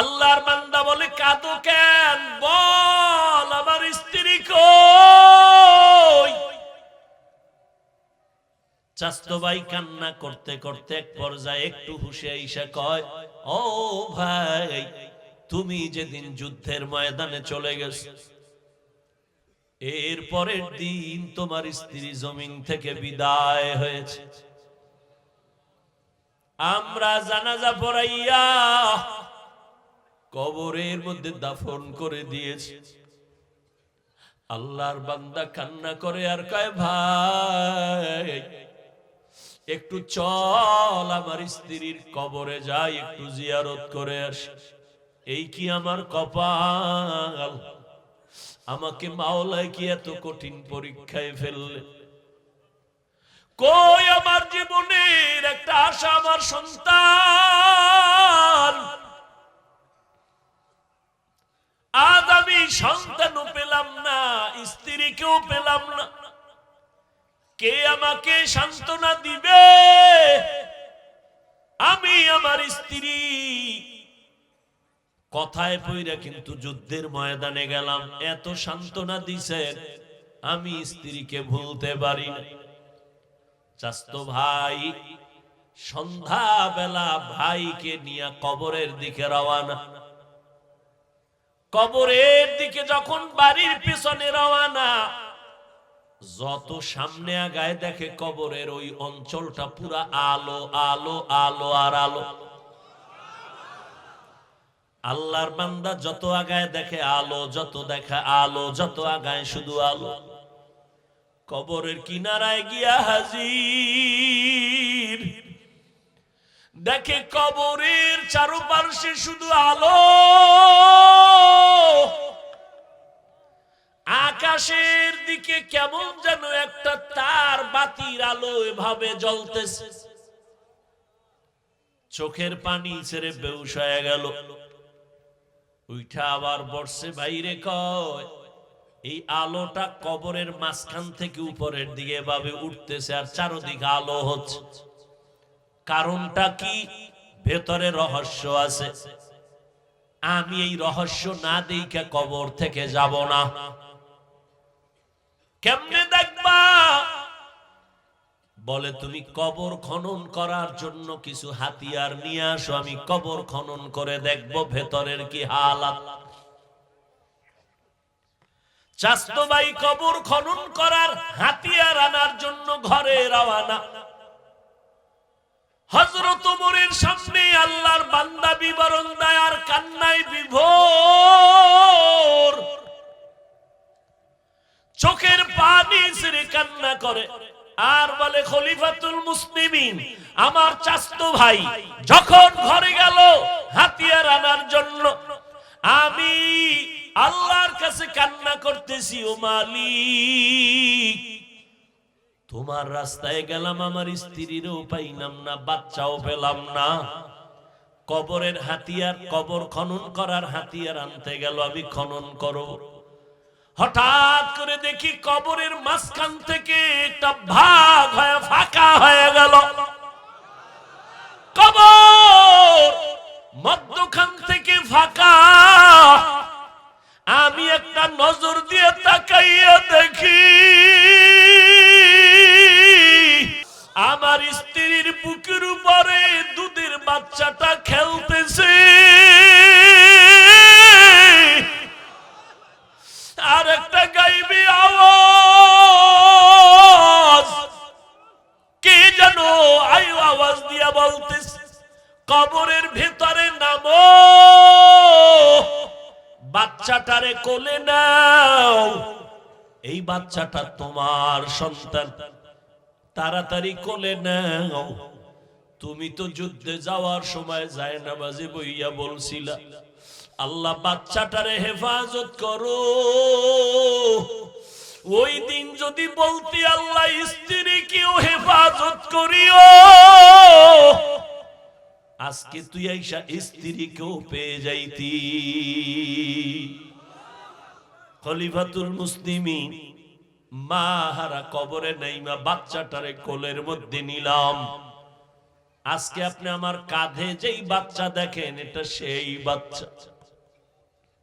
আল্লাহর বান্দা বলে, কাঁদো কেন? বল, আমার স্ত্রী কই? চাস্তো ভাই কান্না করতে করতে এক পর্যায়ে একটু হুশে আইসা কয়, ও ভাই, তুমি যেদিন যুদ্ধের ময়দানে চলে গেছো, এর পরের দিন তোমার স্ত্রী জমিন থেকে বিদায় হয়েছে। আমরা জানাজা পড়াইয়া কবরের মধ্যে দাফন করে দিয়েছি। আল্লাহর বান্দা কান্না করে আর কয়, ভাই, একটু চল, আমার স্ত্রীর কবরে যাই, একটু জিয়ারত করে আসি। এই কি আমার কপাল? আমাকে মাওলায় কি এত কঠিন পরীক্ষায় ফেললে? কই আমার জীবনের একটা আশা, আমার সন্তান? আজ আমি সন্তানও পেলাম না, স্ত্রীকেও পেলাম না। কে আমাকে সান্ত্বনা দিবে? আমি আমার স্ত্রী। কথায় পইরা কিন্তু যুদ্ধের ময়দানে গেলাম, এত সান্ত্বনা দিছেন আমি স্ত্রীকে ভুলতে পারি চাস্তো ভাই সন্ধ্যা বেলা ভাইকে নিয়ে কবরের দিকে রওয়ানা কবরের দিকে যখন বাড়ির পিছনে রওয়ানা, যত সামনে আগায় দেখে কবরের ওই অঞ্চলটা পুরা আলো আলো আলো আর আলো। আল্লাহর বান্দা যত আগায় দেখে আলো, যত দেখা আলো, যত আগায় শুধু আলো। কবরের কিনারায় গিয়া হাজির। দেখে কবরের চারুপার্শ্বে শুধু আলো। আকাশের দিকে কেমন যেন একটা তার বাতির আলো এভাবে জ্বলতেছে। চোখের পানি ছেড়ে বেউস হয়ে গেল। উইঠা আবার বর্ষে বাইরে কয়, এই আলোটা কবরের মাঝখান থেকে উপরের দিকে এভাবে উঠতেছে আর চারোদিকে আলো হচ্ছে। কারণটা কি? ভেতরে রহস্য আছে। আমি এই রহস্য না দিকে কবর থেকে যাব না। কেমনে দেখবা? বলে, তুমি কবর খনন করার জন্য কিছু হাতিয়ার নিয়ে আসো, আমি কবর খনন করে দেখব ভেতরের কি হালাত। চাস্তবাই কবর খনন করার হাতিয়ার আনার জন্য ঘরে রওয়ানা হজরত ওমরের সামনে আল্লাহর বান্দা বিবরণ দেয় আর কান্নায় বিভোর। চোখের পানি ছেড়ে কান্না করে। আর বলে, খলিফাতুল মুসলিমিন, আমার চাস্তো ভাই, যখন ঘরে গেল হাতিয়ার আনার জন্য, আমি আল্লাহর কাছে কান্না করতেছি, ও মালিক। তোমার রাস্তায় গেলাম, আমার স্ত্রীরও পাইলাম না, বাচ্চাও পেলাম না। কবরের হাতিয়ার, কবর খনন করার হাতিয়ার আনতে গেল, আমি খনন করো হঠাৎ করে দেখি কবরের মাঝখান থেকে একটা ভাগ বুকের উপরে দুধের বাচ্চাটা খেলতেছে। আর একটা গাইবি আওয়াজ। কে যেন আয়ু আওয়াজ দিয়া বলতেছে, কবরের ভেতরে নামো। বাচ্চাটারে কোলে নাও। এই বাচ্চাটা তোমার সন্তান। তাড়াতাড়ি কোলে নাও। তুমি তো যুদ্ধে যাওয়ার সময় যায় না বাজে বইয়া বলছিলা, আল্লাহ বাচ্চাটারে হেফাজত করো। ওই দিন যদি বলতি, আল্লাহ স্ত্রী কেউ হেফাজত করিও। আজকে তুই আইসা স্ত্রী কেউ পেয়ে যাইতি। খলিফাতুল মুসলিমি মা হারা কবরে নেই মা বাচ্চাটারে কোলের মধ্যে নিলাম। আজকে আপনি আমার কাঁধে যেই বাচ্চা দেখেন, এটা সেই বাচ্চা।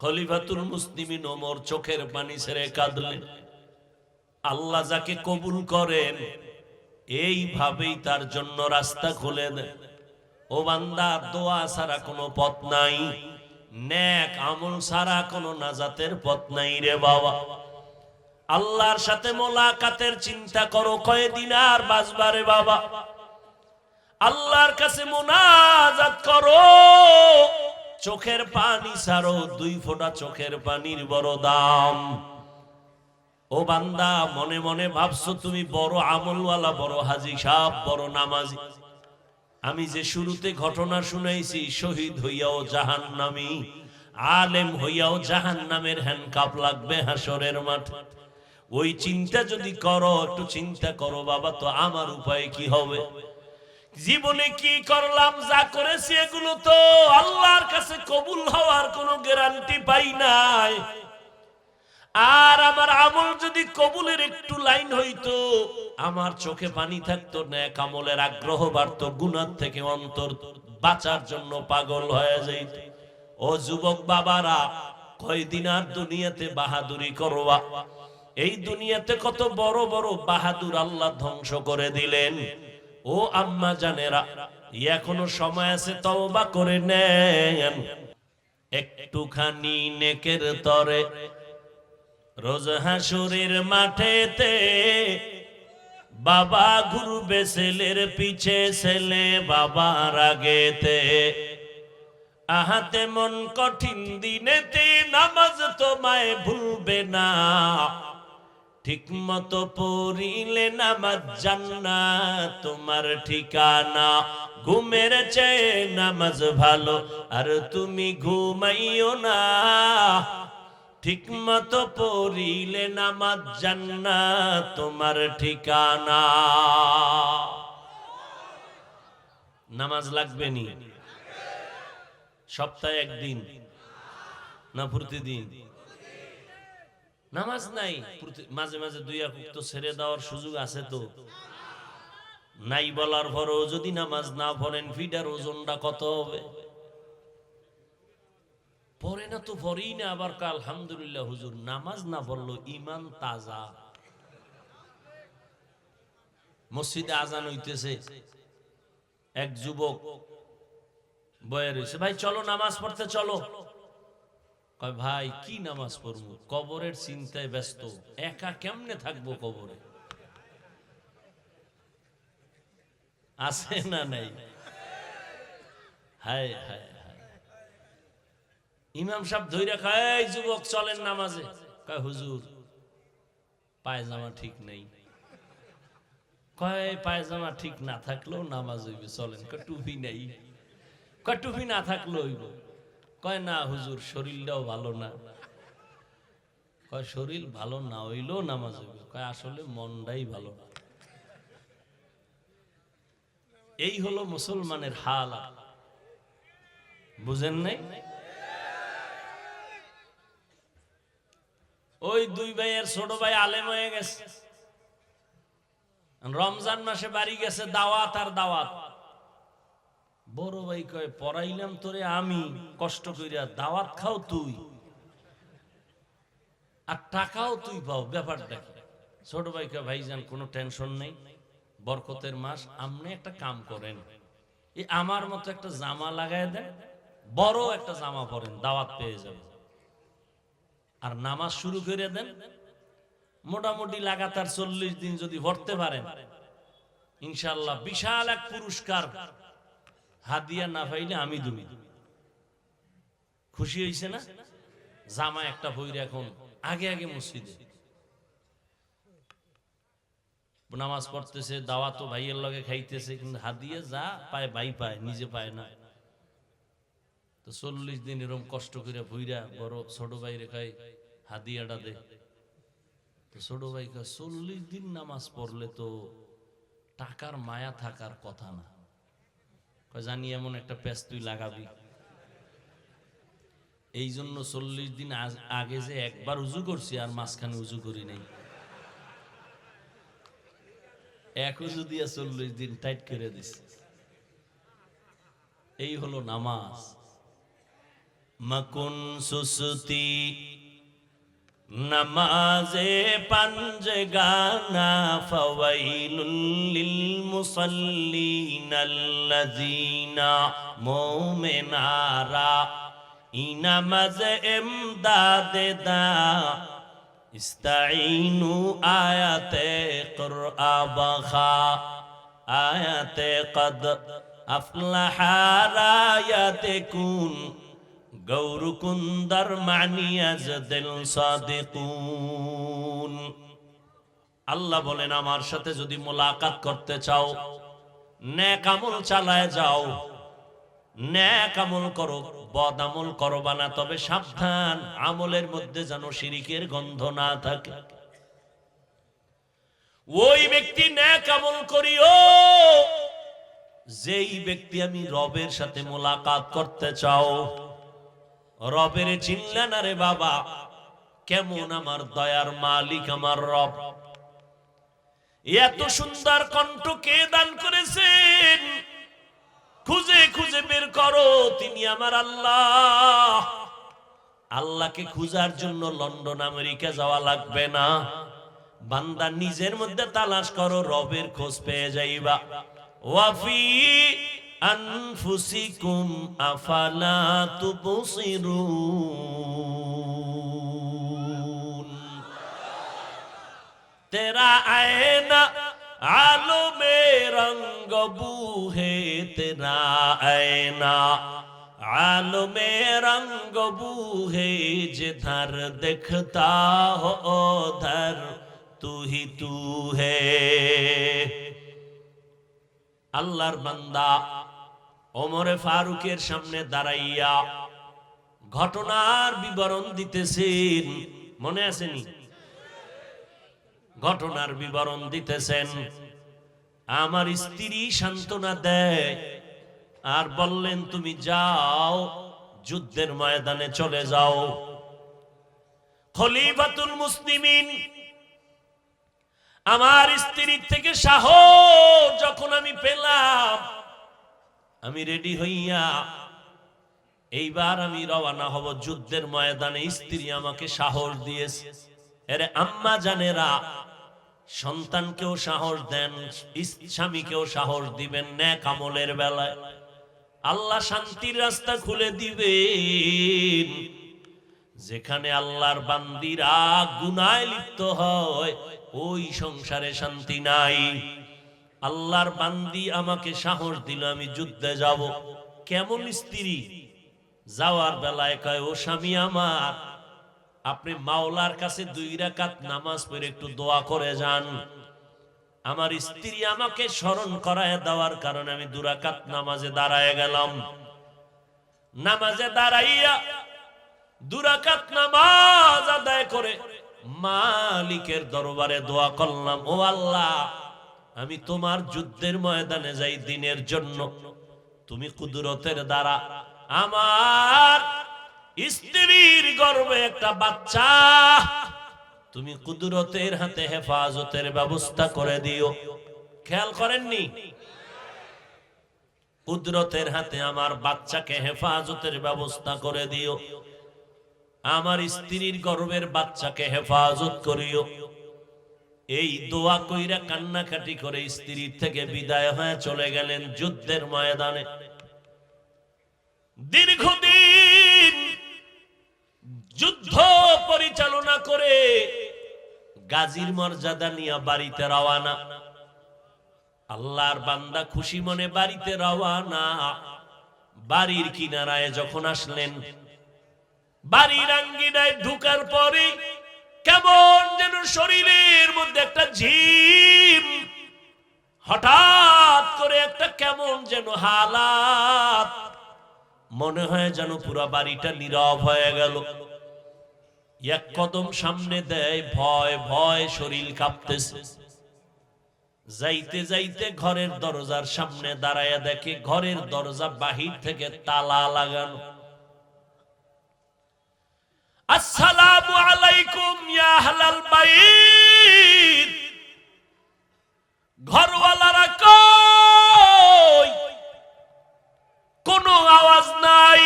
খলিফাতুল মুসলিমিন ওমর চোখের পানি ছেড়ে কাঁদলেন। আল্লাহ যাকে কবুল করেন, এইভাবেই তার জন্য রাস্তা খুলে দেন। ও বান্দা, দোয়া ছাড়া কোনো পথ নাই, ন্যাক আমল ছাড়া কোনো নাজাতের পথ নাই রে বাবা। আল্লাহর সাথে মোলাকাতের চিন্তা করো, কয়েদিন আর বাঁচবারে বাবা? আল্লাহর কাছে মোনাজাত করো। চোখের পানি ছাড়ো, দুই ফোঁটা চোখের পানির বড় দাম। ও বান্দা, মনে মনে ভাবছ তুমি বড় আমলওয়ালা, বড় হাজি সাহ বড় নামাজি। আমি যে শুরুতে ঘটনা শুনাইছি, শহীদ হইয়াও জাহান নামি আলেম হইয়াও জাহান নামের হ্যান্ডকাপ লাগবে হাসরের মাঠ। ওই চিন্তা যদি করো, একটু চিন্তা করো বাবা, তো আমার উপায় কি হবে? জীবনে কি করলাম, যা করেছি এগুলো তো আল্লাহর কাছে কবুল হওয়ার কোনো গ্যারান্টি পাই নাই। আর আমার আমল যদি কবুলের একটু লাইন হইতো, আমার চোখে পানি থাকতো না কামলের আগ্রহ বাড়তো, গুনার থেকে অন্তর বাঁচার জন্য পাগল হয়ে যাইত। ও যুবক বাবারা, কয়দিন আর দুনিয়াতে বাহাদুরি করবা? এই দুনিয়াতে কত বড় বড় বাহাদুর আল্লাহ ধ্বংস করে দিলেন। ও আম্মা জানেরা এখনও সময় আছে তওবা করে নেন। একটুখানি নেকের তরে, রোজ হাসুরের মাঠেতে বাবা ঘুরবে ছেলের পিছে ছেলে বাবার আগেতে। আহাতে মন কঠিন দিনেতে নামাজ তোমায় ভুলবে না। ঠিক মতো পড়িলে নামাজ জান্না তোমার ঠিকানা। ঘুমের চেয়ে নামাজ ভালো, আর তুমি ঘুমাইও না। ঠিক মতো পড়িলে নামাজ জান্না তোমার ঠিকানা। নামাজ লাগবে নি? সপ্তাহে একদিন না প্রতিদিন? নামাজ নাই মাঝে মাঝে দুই এক তো ছেড়ে দেওয়ার সুযোগ আছে তো। নাই বলার পরও যদি নামাজ না পড়েন, ফিডার ওজনটা কত হবে? পরে না তো পরেই না, আবার কাল আলহামদুলিল্লাহ হুজুর, নামাজ না পড়ল ইমান তাজা। মসজিদে আজান হইতেছে, এক যুবক বয়ে রয়েছে, ভাই, চলো নামাজ পড়তে, চলো। ভাই, কি নামাজ পড়ব? কবরের চিন্তায় ব্যস্ত। একা কেমনে থাকব কবরে? আছে না নাই? হায় হায় ইমাম সাহেব ধৈর্য খায় "এই যুবক, চলেন নামাজে। কয়, হুজুর, পায়জামা ঠিক নেই। কয়, পায়জামা ঠিক না থাকলেও নামাজ হইবে, চলেন। কয়, টুপি নেই। কয়, টুপি না থাকলেও হইব। কয়, না, হুজুর, শরীরটাও ভালো না। কয়, শরীর ভালো না হইলেও নামাজ হইবে। কয়, আসলে মনটাই ভালো না। এই হলো মুসলমানের হাল। বুঝেন নাই? ওই দুই ভাইয়ের ছোট ভাই আলেম হয়ে গেছে। রমজান মাসে বাড়ি গেছে, দাওয়াত আর দাওয়াত। বড় ভাই কয়, পড়াইলাম তোরে আমি, কষ্ট কইরা দাওয়াত খাও তুই আর টাকাও তুই পাও। ব্যাপারটা কি? ছোট ভাই কয়, ভাইজান, কোনো টেনশন নেই, বরকতের মাস, আপনি একটা কাম করেন। এই আমার মতো একটা জামা লাগায় দেন, বড় একটা জামা পরেন, দাওয়াত পেয়ে যাবেন। আর নামাজ শুরু করে দেন, মোটামুটি লাগাতার চল্লিশ দিন যদি ভরতে পারেন ইনশাল্লাহ বিশাল এক পুরস্কার হাদিয়া না পাইলে আমি তুমি খুশি হয়েছে না? জামা একটা বইরে এখন আগে আগে মসজিদে। নামাজ পড়তেছে দাওয়া তো ভাইয়ের লগে খাইতেছে, কিন্তু হাদিয়া যা পায় ভাই পায়, নিজে পায় না। তো চল্লিশ দিন এরকম কষ্ট করে ভুইরা বড় ছোট ভাই রেখায় হাদিয়াটা দে। তো ছোট ভাই চল্লিশ দিন নামাজ পড়লে তো টাকার মায়া থাকার কথা না। জানি এমন একটা প্যাচ তুই লাগাবি। এই জন্য চল্লিশ দিন আগে যে একবার উজু করছি, আর মাঝখানে উজু করি নাই। এক উজু দিয়ে চল্লিশ দিন টাইট করে দিছি এই হলো নামাজ। মকুন সুসুতি নমাজে পঞ্জ গানা ফওয়াইলুল লিল মুসাল্লিন আল্লাযীনা মুমিনারা। ইনামাজ ইমদাদে দা। ইস্তাইনু আয়াতে কুরআ বাখা। আয়াতে কদ আফলাহা রায়াতে কুন গৌরকুন্দর মানিয়াজ দিল সাদিকুন। আল্লাহ বলেন, আমার সাথে যদি মোলাকাত করতে চাও ন্যাক আমল চালায় যাও। ন্যাক আমল করো, বদ আমল করবা না, তবে সাবধান, আমলের মধ্যে যেন শিরিকের গন্ধ না থাকে। ওই ব্যক্তি ন্যাক আমল করিও, যেই ব্যক্তি আমি রবের সাথে মোলাকাত করতে চাও। রবের চিনলেন রে বাবা? কেমন আমার দয়ার মালিক, আমার রব? এত সুন্দর কণ্ঠ কে দান করেছেন? খুঁজে খুঁজে বের করো তিনি আমার আল্লাহ। আল্লাহকে খুঁজার জন্য লন্ডন, আমেরিকা যাওয়া লাগবে না। বান্দা নিজের মধ্যে তালাশ করো, রবের খোঁজ পেয়ে যাইবা। ওয়াফি আনফুসিকুম আফালা তুবসিরুন तेरा आईना आलो में रंग बूहे तेरा आईना आलो में रंग बूहे जिधर दिखता हो उधर तू ही तू है আল্লাহর বান্দা ওমরে ফারুকের সামনে দাঁড়াইয়া ঘটনার বিবরণ দিতেছেন। মনে আসেনি ঘটনার বিবরণ দিতেছেন। আমার স্ত্রী সান্ত্বনা দেয় আর বললেন, তুমি যাও, যুদ্ধের ময়দানে চলে যাও। খলিফাতুল মুসলিমিন আমার স্ত্রীর থেকে সাহস যখন আমি পেলাম আমি রেডি হইয়া, এইবার আমি রওনা হব যুদ্ধের ময়দানে। স্ত্রী আমাকে সাহস দিয়েছে। এরে আম্মা জানেরা, সন্তানকেও সাহস দেন, স্বামীকেও সাহস দিবেন ন্যাক আমলের বেলায়। আল্লাহ শান্তির রাস্তা খুলে দিবেন। যেখানে আল্লাহর বান্দিরা গুনায় লিপ্ত হয়, ওই সংসারে শান্তি নাই। আল্লাহর বান্দি আমাকে সাহস দিল, আমি যুদ্ধে যাব। কেমন স্ত্রী? যাওয়ার বেলায় কয়, ও স্বামী আমার, আপনি মাওলার কাছে দুই রাকাত নামাজ পড়ে একটু দোয়া করে যান। আমার স্ত্রী আমাকে স্মরণ করায় দেওয়ার কারণে আমি দুরাকাত নামাজে দাঁড়ায় গেলাম। নামাজে দাঁড়াইয়া দুরাকাত নামাজ আদায় করে মালিকের দরবারে দোয়া করলাম, ও আল্লাহ আমি তোমার যুদ্ধের ময়দানে যাই দিনের জন্য। তুমি কুদরতের দ্বারা আমার স্ত্রীর গর্বে একটা বাচ্চা, তুমি কুদরতের হাতে হেফাজতের ব্যবস্থা করে দিও। খেয়াল করেননি? কুদরতের হাতে আমার বাচ্চাকে হেফাজতের ব্যবস্থা করে দিও। আমার স্ত্রীর গর্বের বাচ্চাকে হেফাজত করিও। এই দোয়া কইরা কান্নাকাটি করে স্ত্রীর থেকে বিদায় হয়ে চলে গেলেন যুদ্ধের ময়দানে। দীর্ঘদিন যুদ্ধ পরিচালনা করে গাজীর মর্যাদা নিয়ে বাড়িতে রওয়ানা আল্লাহর বান্দা খুশি মনে বাড়িতে রওয়ানা বাড়ির কিনারায় যখন আসলেন, বাড়ির আঙ্গিনায় ঢুকার পরে কেমন যেন শরীরের মধ্যে একটা ঝিম। হঠাৎ করে একটা কেমন যেন হালাত। মনে হয় যেন পুরো বাড়িটা নীরব হয়ে গেল। এক কদম সামনে দেয়, ভয় ভয় শরীর কাঁপতেছে। যাইতে যাইতে ঘরের দরজার সামনে দাঁড়ায় দেখে ঘরের দরজা বাহির থেকে তালা লাগানো। আসসালামু আলাইকুম ইয়া আহলাল বাইত। ঘরওয়ালারা কই? কোনো আওয়াজ নাই।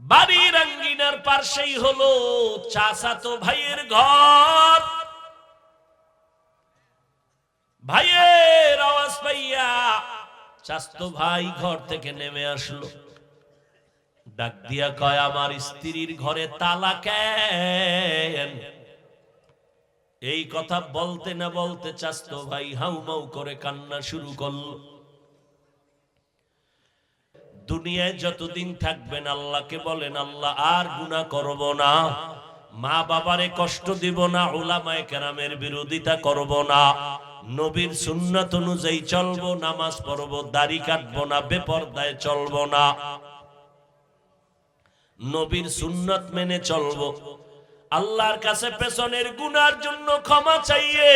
বাড়ির আঙ্গিনার পাশেই হলো চাচাতো ভাইয়ের ঘর। ভাইয়ের আওয়াজ পাইয়া চাচাতো ভাই ঘর থেকে নেমে আসলো। ডাক দিয়া কয়, আমার স্ত্রীর ঘরে তালা কেন? এই কথা বলতে না বলতে চাস্তো ভাই হাউমাউ করে কান্না শুরু করল। দুনিয়ায় যতদিন থাকবেন আল্লাহকে বলেন, আল্লাহ আর গুনাহ করব না, মা বাবারে কষ্ট দিব না ওলামায়ে কেরামের বিরোধিতা করব না, নবীর সুন্নাত অনুযায়ী চলবো, নামাজ পড়ব, দাড়ি কাটবো না, বেপরদায় চলবো না। নবীর সুন্নত মেনে চলবো। আল্লাহর কাছে পেছনের গুনার জন্য ক্ষমা চাইয়ে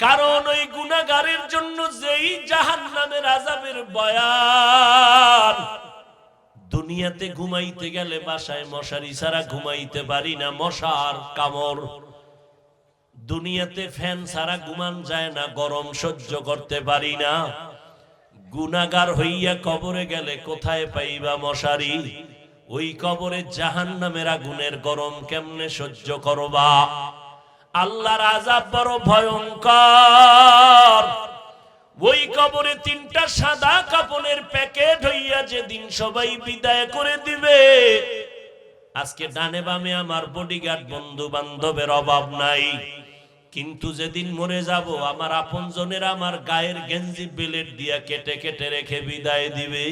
কারণ ওই গুনাগারের জন্য যেই জাহান নামের আজাবের বয়ান, দুনিয়াতে ঘুমাইতে গেলে বাসায় মশারি ছাড়া ঘুমাইতে পারি না, মশার কামড়। দুনিয়াতে ফ্যান ছাড়া ঘুমান যায় না, গরম সহ্য করতে পারি না। গুনাগার হইয়া কবরে গেলে কোথায় পাইবা মশারি? ওই কবরে জাহান নামের আগুনের গরম কেমনে সহ্য করবা? আল্লাহর আজাব বড় ভয়ঙ্কর। ওই কবরে তিনটা সাদা কাপড়ের প্যাকেট হইয়া যেদিন সবাই বিদায় করে দিবে। আজকে ডানে বামে আমার বডিগার্ড বন্ধু বান্ধবের অভাব নাই। কিন্তু যেদিন মরে যাব, আমার আপনজনের আমার গায়ের গেঞ্জি বেলেট দিয়া কেটে কেটে রেখে বিদায় দিবে।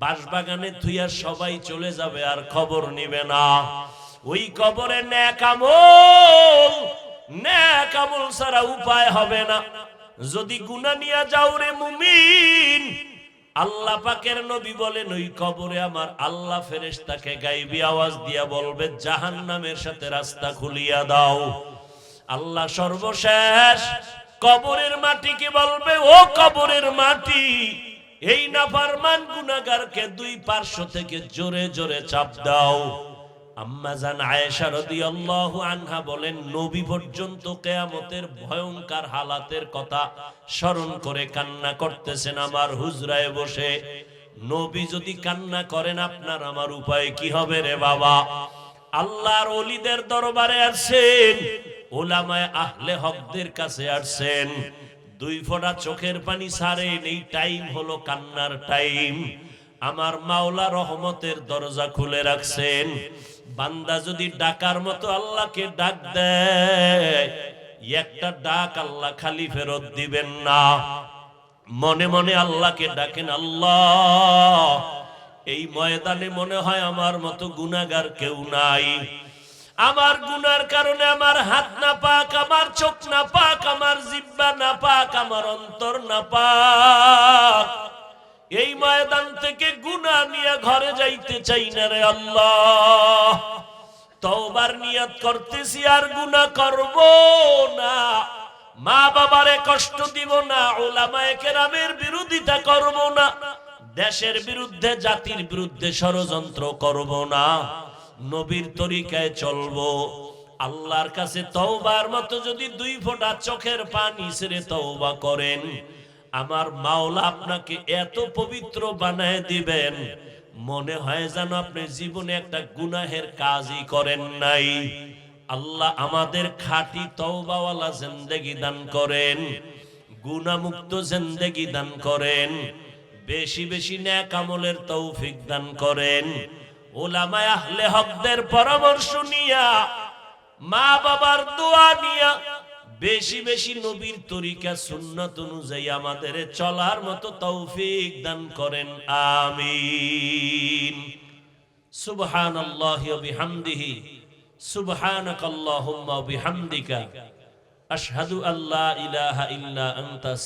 বাঁশবাগানে থুইয়া সবাই চলে যাবে, আর খবর নিবে না। ওই কবরে ন্যাকামল ন্যাকামল ছাড়া উপায় হবে না। যদি গুনা নিয়া যাও রে মুমিন, আল্লাহ পাকের নবী বলেন, ওই কবরে আমার আল্লাহ ফেরেশতাকে গাইবি আওয়াজ দিয়া বলবে, জাহান্নামের সাথে রাস্তা খুলিয়া দাও। আল্লাহ সর্বশেষ। কবরের মাটিকে বলবে? ও কবরের মাটি। এই নাফারমান গুনাগারকে দুই পার্শ্ব থেকে জোরে জোরে চাপ দাও। বলেন, নবী পর্যন্ত কিয়ামতের ভয়ঙ্কর কথা স্মরণ করে কান্না করতেছেন আমার হুজরায় বসে। নবী যদি কান্না করেন, আপনার আমার উপায় কি হবে রে বাবা? আল্লাহর ওলিদের দরবারে আসছেন ওলামায় আহলে হকদের কাছে আসছেন। দুই ফোঁটা চোখের পানি সারেন এই টাইম হলো কান্নার টাইম। আমার মাওলা রহমতের দরজা খুলে রাখছেন। বান্দা যদি ডাকার মতো আল্লাহকে ডাক দেয়, একটা ডাক আল্লাহ খালি ফেরত দিবেন না। মনে মনে আল্লাহকে ডাকেন, আল্লাহ, এই ময়দানে মনে হয় আমার মতো গুনাগার কেউ নাই। আমার গুনার কারণে আমার হাত না পাক, আমার চোখ না পাক, আমার জিব্বা না পাক, আমার অন্তর না পাক। এই ময়দান থেকে গুনা নিয়ে ঘরে যাইতে চাই না রে আল্লাহ। তওবার নিয়ত করতেছি আর গুনাহ করব না। মা বাবারে কষ্ট দিব না ওলামায়ে কেরামের বিরোধিতা করব না, দেশের বিরুদ্ধে, জাতির বিরুদ্ধে ষড়যন্ত্র করব না। নবীর তরিকায় চলবো। আল্লাহর কাছে তওবার মতো যদি দুই ফোঁটা চোখের পানি ছেড়ে তওবা করেন, আমার মাওলা আপনাকে এত পবিত্র বানায় দিবেন, মনে হয় যেন আপনি জীবনে একটা গুনাহের কাজই করেন নাই। আল্লাহ আমাদের খাঁটি তওবাওয়ালা জিন্দেগি দান করেন গুনামুক্ত জিন্দেগি দান করেন, বেশি বেশি ন্যাক আমলের তৌফিক দান করেন। ওলামায় আহলে হকদের পরামর্শ নিয়া, মা বাবার দোয়া নিয়া, বেশি বেশি নবীর তরিকা, সুন্নত অনুযায়ী আমাদের চলার মতো তৌফিক দান করেন। আমিন। ওয়া বিহামদিহি, সুবহানাকাল্লাহুম্মা ওয়া বিহামদিকা, আশহাদু আল্লা ইলাহা ইল্লা আনতা